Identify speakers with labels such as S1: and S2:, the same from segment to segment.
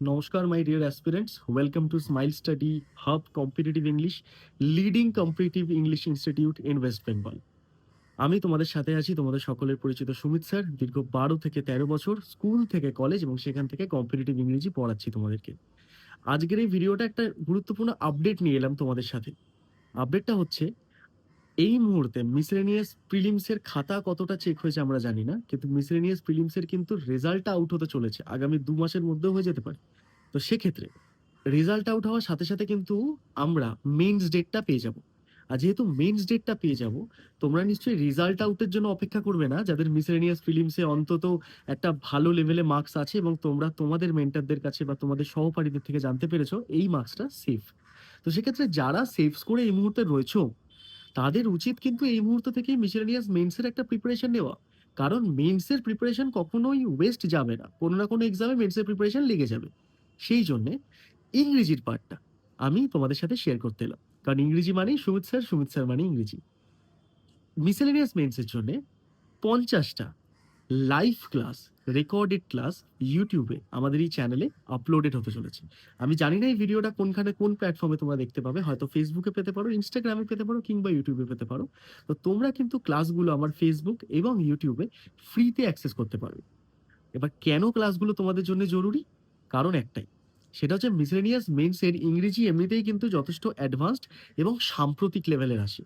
S1: নমস্কার my dear aspirants welcome to smile study hub competitive English leading competitive English institute in West Bengal আমি তোমাদের সাথে আছি তোমাদের সকলের পরিচিত সুমিত স্যার। দীর্ঘ বারো থেকে তেরো বছর স্কুল থেকে কলেজ এবং সেখান থেকে কম্পিটিটিভ ইংরেজি পড়াচ্ছি তোমাদেরকে। আজকের এই ভিডিওটা একটা গুরুত্বপূর্ণ আপডেট নিয়ে এলাম তোমাদের সাথে। আপডেটটা হচ্ছে এই মুহূর্তে মিসলেনিয়াস প্রিলিমসের খাতা কতটা চেক হয়েছে আমরা জানি না, কিন্তু মিসলেনিয়াস প্রিলিমসের কিন্তু রেজাল্টটা আউট হতে চলেছে। আগামী দু মাসের মধ্যেও হয়ে যেতে পারে। তো সেক্ষেত্রে রেজাল্ট আউট হওয়ার সাথে সাথে কিন্তু আমরা মেন্স ডেটটা পেয়ে যাব। আর যেহেতু মেন্স ডেটটা পেয়ে যাব, তোমরা নিশ্চয়ই রেজাল্ট আউটের জন্য অপেক্ষা করবে না। যাদের মিসলেনিয়াস ফিলিমসে অন্তত একটা ভালো লেভেলে মার্কস আছে এবং তোমরা তোমাদের মেন্টারদের কাছে বা তোমাদের সহপাঠীদের থেকে জানতে পেরেছ, এই মার্কসটা সেফ তো সেক্ষেত্রে যারা সেফ স্কোরে এই মুহূর্তে রয়েছো তাদের উচিত কিন্তু এই মুহূর্ত থেকে মিসেলেনিয়াস মেন্সের একটা প্রিপারেশন নেওয়া। কারণ মেন্সের প্রিপারেশন কখনোই ওয়েস্ট যাবে না। কোনো না কোনো এক্সামে মেন্সের প্রিপারেশন লেগে যাবে। সেই জন্যে ইংরেজির পার্টটা আমি তোমাদের সাথে শেয়ার করতে এলাম। কারণ ইংরেজি মানেই সুমিত স্যার সুমিত স্যার মানে ইংরেজি। মিসেলেনিয়াস মেন্সের জন্যে পঞ্চাশটা লাইভ ক্লাস রেকর্ডেড ক্লাস ইউটিউবে আমাদের এই চ্যানেলে আপলোডেড হতে চলেছে। আমি জানি না এই ভিডিওটা কোনখানে কোন প্ল্যাটফর্মে তোমরা দেখতে পাবে, হয়তো ফেসবুকে পেতে পারো ইনস্টাগ্রামে পেতে পারো, কিংবা ইউটিউবে পেতে পারো। তো তোমরা কিন্তু ক্লাসগুলো আমার ফেসবুক এবং ইউটিউবে ফ্রিতে অ্যাক্সেস করতে পারবে। এবার কেন ক্লাসগুলো তোমাদের জন্য জরুরি? কারণ একটাই সেটা হচ্ছে মিসলেনিয়াস মেন্সের ইংরেজি এমনিতেই কিন্তু যথেষ্ট অ্যাডভান্সড এবং সাম্প্রতিক লেভেলের আসে।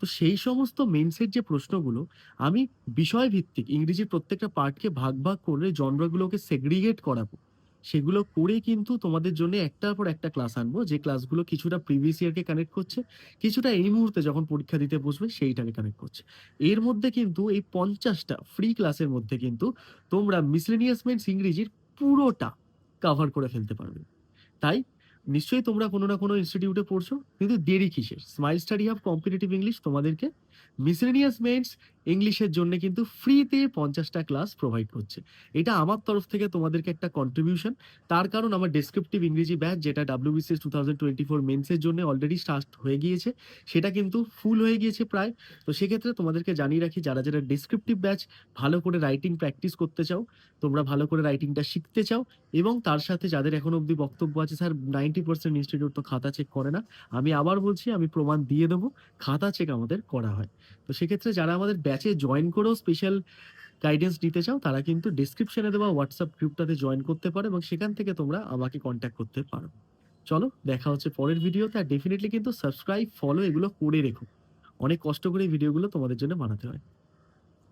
S1: তো সেই সমস্ত মেন্সের যে প্রশ্নগুলো, আমি বিষয়ভিত্তিক ইংরেজির প্রত্যেকটা পার্টকে ভাগ ভাগ করে জনরাগুলোকে সেগ্রিগেট করাবো। সেগুলো করে কিন্তু তোমাদের জন্য একটার পর একটা ক্লাস আনব, যে ক্লাসগুলো কিছুটা প্রিভিয়াস ইয়ারকে কানেক্ট করছে, কিছুটা এই মুহূর্তে যখন পরীক্ষা দিতে বসবে সেইটাকে কানেক্ট করছে। এর মধ্যে কিন্তু এই পঞ্চাশটা ফ্রি ক্লাসের মধ্যে কিন্তু তোমরা মিসলেনিয়াস মেন্স ইংরেজির পুরোটা কভার করে ফেলতে পারবে। তাই নিশ্চয়ই তোমরা কোনো না কোনো ইনস্টিটিউটে পড়ছো, কিন্তু দেরি কিসের? Smile study hub competitive English তোমাদেরকে মিসলেনিয়াস মেন্স ইংলিশের জন্য কিন্তু ফ্রিতে পঞ্চাশটা ক্লাস প্রোভাইড করছে। এটা আমার তরফ থেকে তোমাদেরকে একটা কন্ট্রিবিউশন তার কারণ আমার ডেসক্রিপটিভ ইংরেজি ব্যাচ যেটা WBCS two thousand twenty four মেন্সের জন্য অলরেডি স্টার্ট হয়ে গিয়েছে, সেটা কিন্তু ফুল হয়ে গিয়েছে প্রায়। তো সেক্ষেত্রে তোমাদেরকে জানিয়ে রাখি, যারা যারা ডেসক্রিপটিভ ব্যাচ ভালো করে রাইটিং প্র্যাকটিস করতে চাও, তোমরা ভালো করে রাইটিংটা শিখতে চাও, এবং তার সাথে যাদের এখন অবধি বক্তব্য আছে, স্যার নাইনটি পার্সেন্ট ইনস্টিটিউট তো খাতা চেক করে না, আমি আবার বলছি, আমি প্রমাণ দিয়ে দেবো, খাতা চেক আমাদের করা হয়। তো সেক্ষেত্রে যারা আমাদের ব্যাচে জয়েন করেও স্পেশাল গাইডেন্স নিতে চাও, তারা কিন্তু ডিসক্রিপশনে দেওয়া হোয়াটসঅ্যাপ গ্রুপটাতে জয়েন করতে পারো এবং সেখান থেকে তোমরা আমাকে কন্ট্যাক্ট করতে পারো। চলো, দেখা হচ্ছে পরের ভিডিওতে আর ডেফিনেটলি কিন্তু সাবস্ক্রাইব ফলো এগুলো করে রেখো। অনেক কষ্ট করে ভিডিওগুলো তোমাদের জন্য বানাতে হয়।